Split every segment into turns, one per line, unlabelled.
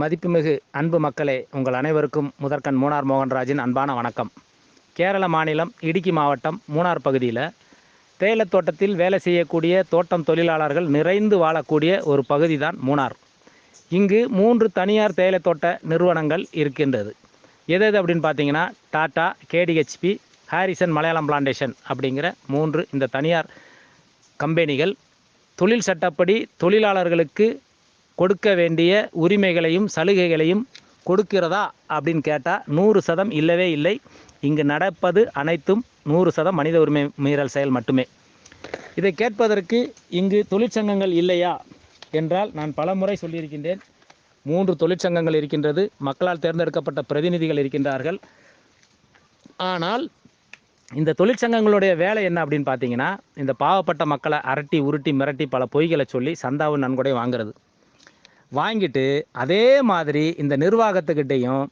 மதிப்புமிகு அன்பு மக்களே உங்கள் அனைவருக்கும் முதற்கண் மூனார் மோகன்ராஜின் அன்பான வணக்கம். கேரள மாநிலம் இடுக்கி மாவட்டம் மூணார் பகுதியில் தேயிலை தோட்டத்தில் வேலை செய்யக்கூடிய தோட்டம் தொழிலாளர்கள் நிறைந்து வாழக்கூடிய ஒரு பகுதி தான் மூணார் இங்கு மூன்று தனியார் தேயிலை தோட்ட நிறுவனங்கள் இருக்கின்றது. எது எது அப்படின்னு பார்த்தீங்கன்னா Tata KDHP Harrison Malayalam plantation அப்படிங்கிற மூன்று இந்த தனியார் கம்பெனிகள். தொழில் சட்டப்படி தொழிலாளர்களுக்கு கொடுக்க வேண்டிய உரிமைகளையும் சலுகைகளையும் கொடுக்கிறதா அப்படின்னு கேட்டால் நூறு சதம் இல்லவே இல்லை. இங்கு நடப்பது அனைத்தும் நூறு சதம் மனித உரிமை மீறல் செயல் மட்டுமே. இதை கேட்பதற்கு இங்கு தொழிற்சங்கங்கள் இல்லையா என்றால் நான் பல முறை சொல்லியிருக்கின்றேன். மூன்று தொழிற்சங்கங்கள் இருக்கின்றது. மக்களால் தேர்ந்தெடுக்கப்பட்ட பிரதிநிதிகள் இருக்கின்றார்கள். ஆனால் இந்த தொழிற்சங்கங்களுடைய வேலை என்ன அப்படின்னு பார்த்தீங்கன்னா இந்த பாவப்பட்ட மக்களை அரட்டி உருட்டி மிரட்டி பல பொய்களை சொல்லி சந்தாவும் நன்கொடை வாங்குறது. வாங்கிட்டு அதே மாதிரி இந்த நிர்வாகத்துக்கிட்டேயும்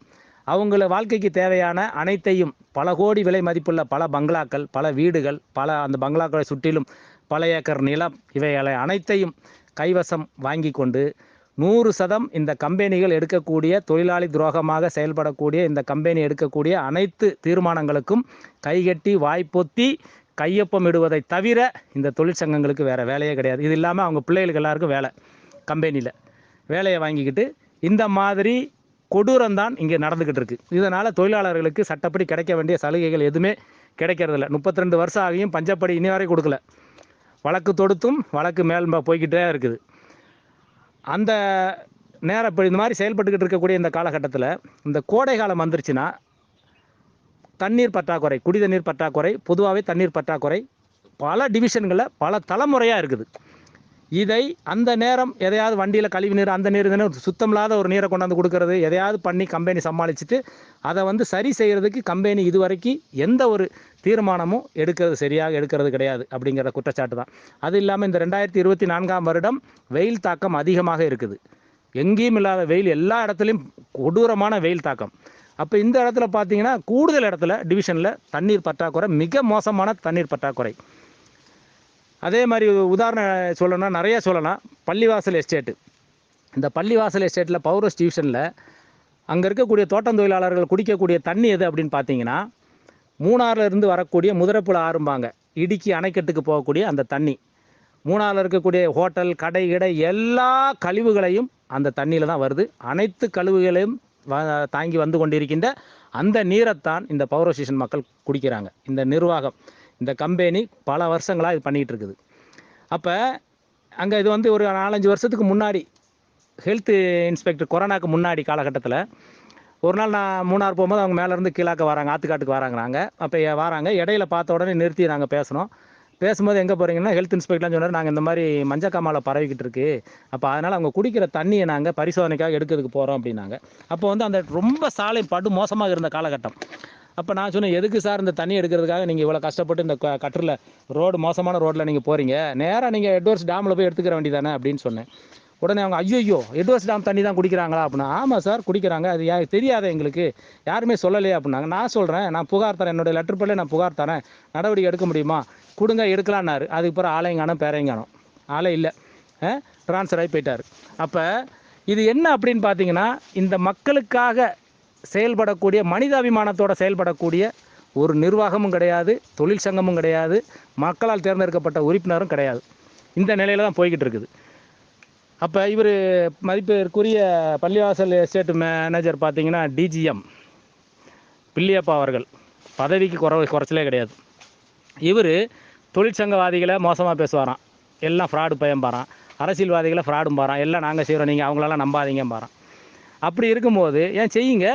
அவங்கள வாழ்க்கைக்கு தேவையான அனைத்தையும் பல கோடி விலை மதிப்புள்ள பல பங்களாக்கள் பல வீடுகள் பல அந்த பங்களாக்களை சுற்றிலும் பல ஏக்கர் நிலம் இவைகளை அனைத்தையும் கைவசம் வாங்கி கொண்டு நூறு சதம் இந்த கம்பெனிகள் எடுக்கக்கூடிய தொழிலாளி துரோகமாக செயல்படக்கூடிய இந்த கம்பெனி எடுக்கக்கூடிய அனைத்து தீர்மானங்களுக்கும் கைகட்டி வாய்ப்பொத்தி கையொப்பம் இடுவதை தவிர இந்த தொழிற்சங்கங்களுக்கு வேறு வேலையே கிடையாது. இது இல்லாமல் அவங்க பிள்ளைகளுக்கு எல்லாருக்கும் வேலை கம்பெனியில் வேலையை வாங்கிக்கிட்டு இந்த மாதிரி கொடூரம் தான் இங்கே நடந்துக்கிட்டு இருக்கு இதனால் தொழிலாளர்களுக்கு சட்டப்படி கிடைக்க வேண்டிய சலுகைகள் எதுவுமே கிடைக்கிறதில்ல. முப்பத்தி ரெண்டு வருஷம் ஆகியும் பஞ்சப்படி இனி வரை கொடுக்கல. வழக்கு தொடுத்தும் வழக்கு மேல் போய்கிட்டே போய்க்கிட்டே இருக்குது. அந்த நேரம் இப்போ இந்த மாதிரி செயல்பட்டுக்கிட்டு இருக்கக்கூடிய இந்த காலகட்டத்தில் இந்த கோடை காலம் வந்துருச்சுன்னா தண்ணீர் பற்றாக்குறை குடி தண்ணீர் பற்றாக்குறை பொதுவாகவே தண்ணீர் பற்றாக்குறை பல டிவிஷன்களில் பல தலைமுறையாக இருக்குது. இதை அந்த நேரம் எதையாவது வண்டியில் கழிவு நீர் அந்த நீர் சுத்தம் இல்லாத ஒரு நீரை கொண்டாந்து கொடுக்கறது. எதையாவது பண்ணி கம்பெனி சமாளிச்சுட்டு அதை வந்து சரி செய்கிறதுக்கு கம்பெனி இதுவரைக்கும் எந்த ஒரு தீர்மானமும் எடுக்கிறது சரியாக எடுக்கிறது கிடையாது அப்படிங்கிற குற்றச்சாட்டு தான். அது இல்லாமல் இந்த ரெண்டாயிரத்தி இருபத்தி நான்காம் வருடம் வெயில் தாக்கம் அதிகமாக இருக்குது. எங்கேயும் இல்லாத வெயில் எல்லா இடத்துலையும் கொடூரமான வெயில் தாக்கம். அப்போ இந்த இடத்துல பார்த்தீங்கன்னா கூடுதல் இடத்துல டிவிஷனில் தண்ணீர் பற்றாக்குறை மிக மோசமான தண்ணீர் பற்றாக்குறை. அதே மாதிரி உதாரணம் சொல்லணும்னா நிறைய சொல்லலாம். பள்ளிவாசல் எஸ்டேட்டு இந்த பள்ளிவாசல் எஸ்டேட்டில் பௌரஸ் டிவிஷனில் அங்கே இருக்கக்கூடிய தோட்டம் தொழிலாளர்கள் குடிக்கக்கூடிய தண்ணி எது அப்படின்னு பார்த்தீங்கன்னா மூணாறுலேருந்து வரக்கூடிய முதிரப்புல ஆரம்பாங்க இடுக்கி அணைக்கட்டுக்கு போகக்கூடிய அந்த தண்ணி. மூணாறில் இருக்கக்கூடிய ஹோட்டல் கடை கடை எல்லா கழிவுகளையும் அந்த தண்ணியில் தான் வருது. அனைத்து கழிவுகளையும் வ- தாங்கி வந்து கொண்டிருக்கின்ற அந்த நீரைத்தான் இந்த பவர் ஸ்டேஷன் மக்கள் குடிக்கிறாங்க. இந்த நிர்வாகம். இந்த கம்பெனி பல வருஷங்களாக இது பண்ணிகிட்டு இருக்குது அப்போ அங்கே இது வந்து ஒரு நாலஞ்சு வருஷத்துக்கு முன்னாடி ஹெல்த் இன்ஸ்பெக்டர் கொரோனாக்கு முன்னாடி காலகட்டத்தில் ஒரு நாள் நான் மூணார் போகும்போது அவங்க மேலேருந்து கீழாக்க வராங்க ஆத்துக்காட்டுக்கு வராங்கிறாங்க அப்போ வராங்க. இடையில பார்த்த உடனே நிறுத்தி நாங்கள் பேசணும் பேசும்போது எங்கே போகிறீங்கன்னா ஹெல்த் இன்ஸ்பெக்டர்லாம் சொன்னார் நாங்கள் இந்த மாதிரி மஞ்சக்காமால பரவிக்கிட்டு இருக்கு. அப்போ அதனால் அவங்க குடிக்கிற தண்ணியை நாங்கள் பரிசோதனைக்காக எடுக்கிறதுக்கு போகிறோம் அப்படின்னாங்க. அப்போ வந்து அந்த ரொம்ப சாலை படு மோசமாக இருந்த காலகட்டம். அப்போ நான் சொன்னேன் எதுக்கு சார் இந்த தண்ணி எடுக்கிறதுக்காக நீங்கள் இவ்வளோ கஷ்டப்பட்டு இந்த க- கட்டரில் ரோடு மோசமான ரோட்டில் நீங்கள் போகிறீங்க நேராக நீங்கள் எட்வர்ஸ் டேமில் போய் எடுத்துக்கிற வேண்டியதானே? அப்படின்னு சொன்னேன். உடனே அவங்க ஐயோ எட்வர்ஸ் டேம் தண்ணி தான் குடிக்கிறாங்களா? அப்படின்னா ஆமாம் சார் குடிக்கிறாங்க. அது யா தெரியாத எங்களுக்கு. யாருமே சொல்லலையே. அப்படின்னாங்க. நான் சொல்கிறேன் நான் புகார் தரேன். என்னுடைய லெட்டர் பல்ல நான் புகார் தரேன். நடவடிக்கை எடுக்க முடியுமா? கொடுங்க எடுக்கலான்னாரு அதுக்கு பிறகு ஆலையங்கானம் பேரையங்கானம். ஆளே இல்லை. ட்ரான்ஸ்ஃபர் ஆகி போயிட்டார். அப்போ இது என்ன அப்படின்னு பார்த்தீங்கன்னா இந்த மக்களுக்காக செயல்படக்கூடிய மனிதாபிமானத்தோடு செயல்படக்கூடிய ஒரு நிர்வாகமும் கிடையாது தொழில் சங்கமும் கிடையாது மக்களால் தேர்ந்தெடுக்கப்பட்ட உறுப்பினரும் கிடையாது. இந்த நிலையில் தான் போய்கிட்டு இருக்குது. அப்போ இவர் மதிப்பிற்குரிய பள்ளிவாசல் எஸ்டேட் மேனேஜர் பார்த்தீங்கன்னா டிஜிஎம் பில்லியப்பா அவர்கள். பதவிக்கு குறை குறைச்சலே கிடையாது. இவர் தொழிற்சங்கவாதிகளை மோசமாக பேசுவாராம். எல்லாம் ஃப்ராடு பயம்பாரான் அரசியல்வாதிகளை ஃப்ராடும் பாரான் எல்லாம் நாங்கள் செய்கிறோம் நீங்கள் அவங்களெல்லாம் நம்பாதீங்க பாரான் அப்படி இருக்கும்போது ஏன் செய்யுங்க?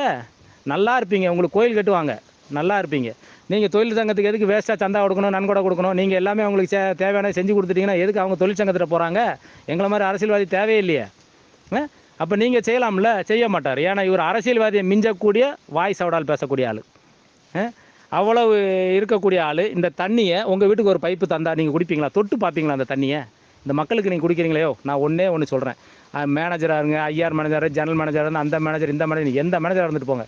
நல்லா இருப்பீங்க. உங்களுக்கு கோயில் கட்டுவாங்க. நல்லா இருப்பீங்க. நீங்கள் தொழில் சங்கத்துக்கு எதுக்கு வேஸ்ட்டாக சந்தா கொடுக்கணும் நன்கொடை கொடுக்கணும்? நீங்கள் எல்லாமே அவங்களுக்கு தேவையான செஞ்சு கொடுத்துட்டீங்கன்னா எதுக்கு அவங்க தொழிற்சங்கத்தில் போகிறாங்க எங்களை மாதிரி அரசியல்வாதி தேவையில்லையே. அப்போ நீங்கள் செய்யலாம்ல? செய்ய மாட்டார். ஏன்னா இவர் அரசியல்வாதியை மிஞ்சக்கூடிய வாய் சவடால் பேசக்கூடிய ஆள். அவ்வளவு இருக்கக்கூடிய ஆள். இந்த தண்ணியை உங்கள் வீட்டுக்கு ஒரு பைப்பு தந்தா நீங்கள் குடிப்பீங்களா? தொட்டு பார்ப்பீங்களா அந்த தண்ணியை? இந்த மக்களுக்கு நீங்கள் குடிக்கிறீங்களையோ? நான் ஒன்றே ஒன்று சொல்கிறேன் மேனேஜராக இருங்க ஐஆர் மேனேஜர் ஜெனரல் மேனேஜராக இருந்து அந்த மேனேஜர் இந்த மேனேஜர் எந்த மேனேஜராக இருந்துட்டு போங்க.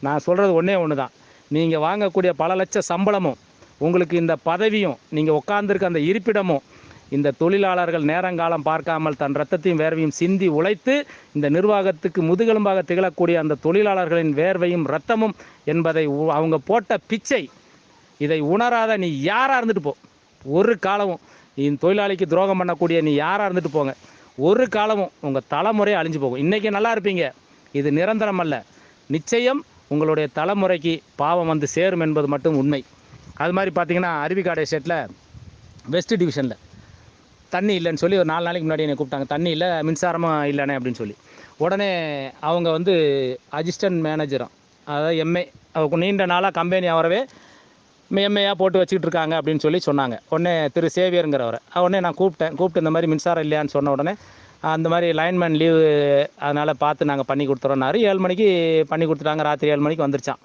நான் சொல்கிறது ஒன்றே ஒன்று தான் நீங்கள் வாங்கக்கூடிய பல லட்ச சம்பளமும் உங்களுக்கு இந்த பதவியும் நீங்கள் உட்காந்துருக்க அந்த இருப்பிடமும் இந்த தொழிலாளர்கள் நேரங்காலம் பார்க்காமல் தன் ரத்தத்தையும் வேர்வையும் சிந்தி உழைத்து இந்த நிர்வாகத்துக்கு முதுகெலும்பாக திகழக்கூடிய அந்த தொழிலாளர்களின் வேர்வையும் ரத்தமும் என்பதை உ- அவங்க போட்ட பிச்சை இதை உணராத நீ யாராக இருந்துட்டு போ. ஒரு காலமும் இந்த தொழிலாளிக்கு துரோகம் பண்ணக்கூடிய நீ யாராக இருந்துட்டு போங்க. ஒரு காலமும் உங்கள் தலைமுறை அழிஞ்சு போகும். இன்றைக்கி நல்லா இருப்பீங்க. இது நிரந்தரம் அல்ல. நிச்சயம் உங்களுடைய தலைமுறைக்கு பாவம் வந்து சேரும் என்பது மட்டும் உண்மை. அது மாதிரி பார்த்தீங்கன்னா அருவிக்காடை ஸ்டேட்டில் வெஸ்ட் டிவிஷனில் தண்ணி இல்லைன்னு சொல்லி ஒரு நாலு நாளைக்கு முன்னாடி என்னை கூப்பிட்டாங்க. தண்ணி இல்லை மின்சாரமும் இல்லைனே அப்படின்னு சொல்லி. உடனே அவங்க வந்து அசிஸ்டன்ட் மேனேஜரும் அதாவது எம்ஏ நீண்ட நாளாக கம்பெனி அவரவே எம்ஏயாக போட்டு வச்சுக்கிட்டு இருக்காங்க அப்படின்னு சொல்லி சொன்னாங்க. உடனே திரு சேவியருங்கிறவர். உடனே நான் கூப்பிட்டேன். கூப்பிட்டு இந்த மாதிரி மின்சாரம் இல்லையான்னு சொன்ன உடனே அந்த மாதிரி லைன்மேன் லீவு அதனால் பார்த்து நாங்கள் பண்ணி கொடுத்துறோன்னாரு ஏழு மணிக்கு பண்ணி கொடுத்துட்டாங்க. ராத்திரி ஏழு மணிக்கு வந்துருச்சான்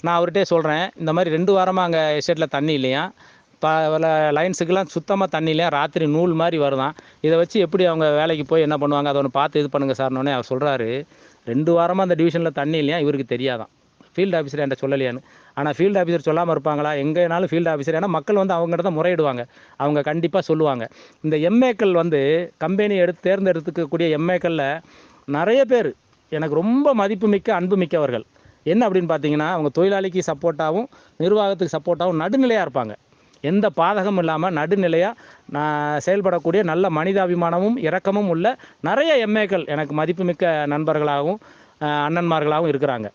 நான் அவர்கிட்டே சொல்கிறேன் இந்த மாதிரி ரெண்டு வாரமாக அங்கே எஸ்டேட்டில் தண்ணி இல்லையா? பல லைன்ஸுக்கெல்லாம் சுத்தமாக தண்ணி இல்லையா? ராத்திரி நூல் மாதிரி வருதான். இதை வச்சு எப்படி அவங்க வேலைக்கு போய் என்ன பண்ணுவாங்க? அதை ஒன்று பார்த்து இது பண்ணுங்கள் சார்னோடனே அவர் சொல்கிறாரு ரெண்டு வாரமாக அந்த டிவிஷனில் தண்ணி இல்லையா? இவருக்கு தெரியாதான். ஃபீல்டு ஆஃபீஸர் என்கிட்ட சொல்லலையான்னு. ஆனால் ஃபீல்டு ஆஃபீஸர் சொல்லாமல் இருப்பாங்களா? எங்கேனாலும் ஃபீல்டு ஆஃபீஸர் ஏன்னா மக்கள் வந்து அவங்ககிட்ட தான் முறையிடுவாங்க. அவங்க கண்டிப்பாக சொல்லுவாங்க. இந்த எம்ஏக்கள் வந்து கம்பெனி எடுத்து தேர்ந்தெடுத்துக்கக்கூடிய எம்ஏக்களில் நிறைய பேர் எனக்கு ரொம்ப மதிப்புமிக்க அன்புமிக்கவர்கள் என்ன அப்படின்னு பார்த்தீங்கன்னா அவங்க தொழிலாளிக்கு சப்போர்ட்டாகவும் நிர்வாகத்துக்கு சப்போர்ட்டாகவும் நடுநிலையாக இருப்பாங்க. எந்த பாதகமும் இல்லாமல் நடுநிலையாக நான் செயல்படக்கூடிய நல்ல மனிதாபிமானமும் இரக்கமும் உள்ள நிறைய எம்ஏக்கள் எனக்கு மதிப்புமிக்க நண்பர்களாகவும் அண்ணன்மார்களாகவும் இருக்கிறாங்க.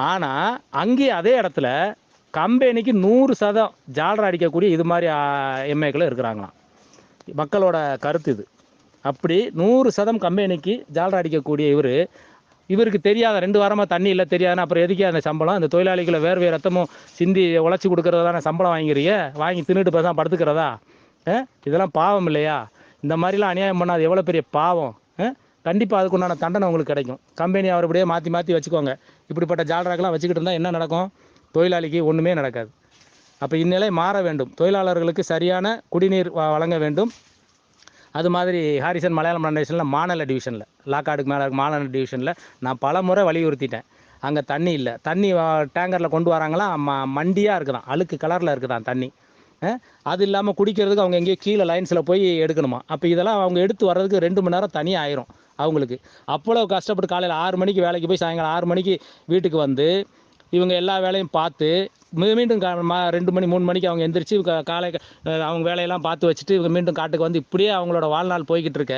ஆனால் அங்கேயும் அதே இடத்துல கம்பெனிக்கு நூறு சதம் ஜாலரை அடிக்கக்கூடிய இது மாதிரி எம்ஏக்களும் இருக்கிறாங்களாம். மக்களோட கருத்து இது. அப்படி நூறு சதம் கம்பெனிக்கு ஜாலரை அடிக்கக்கூடிய இவர் இவருக்கு தெரியாத ரெண்டு வாரமாக தண்ணி இல்லை தெரியாதுன்னு அப்புறம் எதுக்கே அந்த சம்பளம்? அந்த தொழிலாளிகளை வேர்வை ரத்தமும் சிந்தி உழைச்சி கொடுக்கறதான சம்பளம் வாங்கிக்கிறீங்க வாங்கி தின்னுட்டு பேசாம படுத்துக்கிறதா? ஆ? இதெல்லாம் பாவம் இல்லையா? இந்த மாதிரிலாம் அநியாயம் பண்ணாது எவ்வளோ பெரிய பாவம். கண்டிப்பாக அதுக்குண்டான தண்டனை உங்களுக்கு கிடைக்கும். கம்பெனி அவர் அப்படியே மாற்றி மாற்றி வச்சுக்கோங்க. இப்படிப்பட்ட ஜாலராக்கெல்லாம் வச்சுக்கிட்டு இருந்தால் என்ன நடக்கும்? தொழிலாளிக்கு ஒன்றுமே நடக்காது. அப்போ இந்நிலை மாற வேண்டும். தொழிலாளர்களுக்கு சரியான குடிநீர் வ- வழங்க வேண்டும். அது மாதிரி ஹாரிசன் மலையாளம் ஃபவுண்டேஷனில் மாநில டிவிஷனில் லாக்காடுக்கு மேலே மாநில டிவிஷனில் நான் பல முறை வலியுறுத்திட்டேன். அங்கே தண்ணி இல்லை. தண்ணி டேங்கரில் கொண்டு வராங்களாம் ம மண்டியாக இருக்குதான். அழுக்கு கலரில் இருக்குதான் தண்ணி. அது இல்லாமல் குடிக்கிறதுக்கு அவங்க எங்கேயோ கீழே லைன்ஸில் போய் எடுக்கணுமா? அப்போ இதெல்லாம் அவங்க எடுத்து வர்றதுக்கு ரெண்டு மணி நேரம் தனியாக ஆயிரும். அவங்களுக்கு. அவ்வளோ கஷ்டப்பட்டு காலையில் ஆறு மணிக்கு வேலைக்கு போய் சாயங்காலம் ஆறு மணிக்கு வீட்டுக்கு வந்து இவங்க எல்லா வேலையும் பார்த்து மீண்டும் கா- ரெண்டு மணி மூணு மணிக்கு அவங்க எந்திரிச்சு காலை அவங்க வேலையெல்லாம் பார்த்து வச்சுட்டு இவங்க மீண்டும் காட்டுக்கு வந்து இப்படியே அவங்களோட வாழ்நாள் போய்கிட்டு இருக்க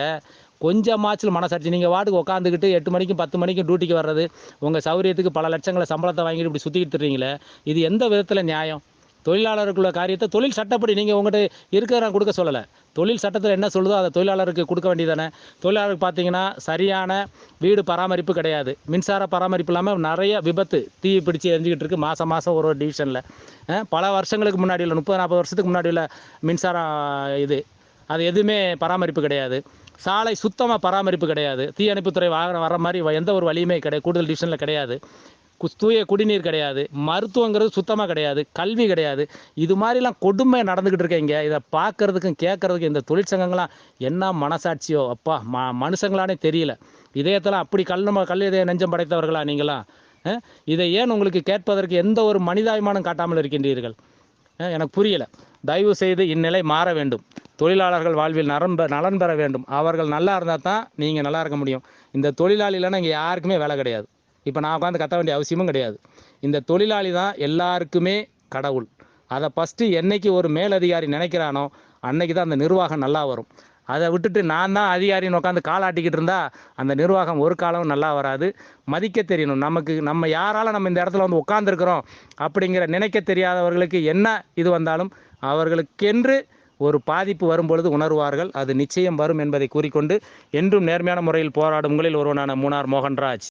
கொஞ்சமாச்சில் மனசாட்சி. நீங்கள் வாட்டுக்கு உட்காந்துக்கிட்டு எட்டு மணிக்கும் பத்து மணிக்கும் டியூட்டிக்கு வர்றது உங்கள் சௌரியத்துக்கு பல லட்சங்களை சம்பளத்தை வாங்கிட்டு இப்படி சுற்றிக்கிட்டு இருக்கீங்களே இது எந்த விதத்தில் நியாயம்? தொழிலாளருக்குள்ள காரியத்தை தொழில் சட்டப்படி நீங்கள் உங்கள்கிட்ட இருக்கிற கொடுக்க சொல்லலை. தொழில் சட்டத்தில் என்ன சொல்லுதோ அதை தொழிலாளருக்கு கொடுக்க வேண்டியதானே தொழிலாளருக்கு பார்த்தீங்கன்னா சரியான வீடு பராமரிப்பு கிடையாது. மின்சார பராமரிப்பு இல்லாமல் நிறைய விபத்து தீ பிடிச்சி எரிஞ்சிக்கிட்டு இருக்கு மாதம் மாதம் ஒரு ஒரு டிவிஷனில். பல வருஷங்களுக்கு முன்னாடி முப்பது நாற்பது வருஷத்துக்கு முன்னாடி உள்ள மின்சாரம் இது. அது எதுவுமே பராமரிப்பு கிடையாது. சாலை சுத்தமாக பராமரிப்பு கிடையாது. தீயணைப்புத்துறை வாகனம் வர மாதிரி எந்த ஒரு வழியுமே கிடையாது. கூடுதல் டிவிஷனில் கிடையாது. தூய குடிநீர் கிடையாது. மருத்துவங்கிறது சுத்தமாக கிடையாது. கல்வி கிடையாது. இது மாதிரிலாம் கொடுமை நடந்துக்கிட்டு இருக்கீங்க இதை பார்க்கறதுக்கும் கேட்கறதுக்கும் இந்த தொழிற்சங்கங்களாம் என்ன மனசாட்சியோ அப்பா ம மனுஷங்களானே தெரியல. இதயத்தில் அப்படி கல் கல் இதய நெஞ்சம் படைத்தவர்களா நீங்களாம் இதை ஏன் உங்களுக்கு கேட்பதற்கு எந்த ஒரு மனிதாபிமானம் காட்டாமல் இருக்கின்றீர்கள்? எனக்கு புரியல. தயவு செய்து இந்நிலை மாற வேண்டும். தொழிலாளர்கள் வாழ்வில் நலன் பெ நலன் பெற வேண்டும். அவர்கள் நல்லா இருந்தால் தான் நீங்கள் நல்லா இருக்க முடியும். இந்த தொழிலாளி இல்லைன்னா இங்கே யாருக்குமே வேலை கிடையாது. இப்போ நான் உட்காந்து கத்த வேண்டிய அவசியமும் கிடையாது. இந்த தொழிலாளி தான் எல்லாருக்குமே கடவுள். அதை ஃபஸ்ட்டு என்னைக்கு ஒரு மேலதிகாரி நினைக்கிறானோ அன்னைக்கு தான் அந்த நிர்வாகம் நல்லா வரும். அதை விட்டுட்டு நான் தான் அதிகாரின்னு உட்காந்து காலாட்டிக்கிட்டு இருந்தா அந்த நிர்வாகம் ஒரு காலம் நல்லா வராது. மதிக்க தெரியணும். நமக்கு நம்ம யாரால நம்ம இந்த இடத்துல வந்து உட்காந்துருக்குறோம் அப்படிங்கிற நினைக்க தெரியாதவர்களுக்கு என்ன இது வந்தாலும் அவர்களுக்கென்று ஒரு பாதிப்பு வரும்பொழுது உணர்வார்கள். அது நிச்சயம் வரும் என்பதை கூறிக்கொண்டு என்றும் நேர்மையான முறையில் போராடும் உங்களில் ஒருவனான மூனார் மோகன்ராஜ்.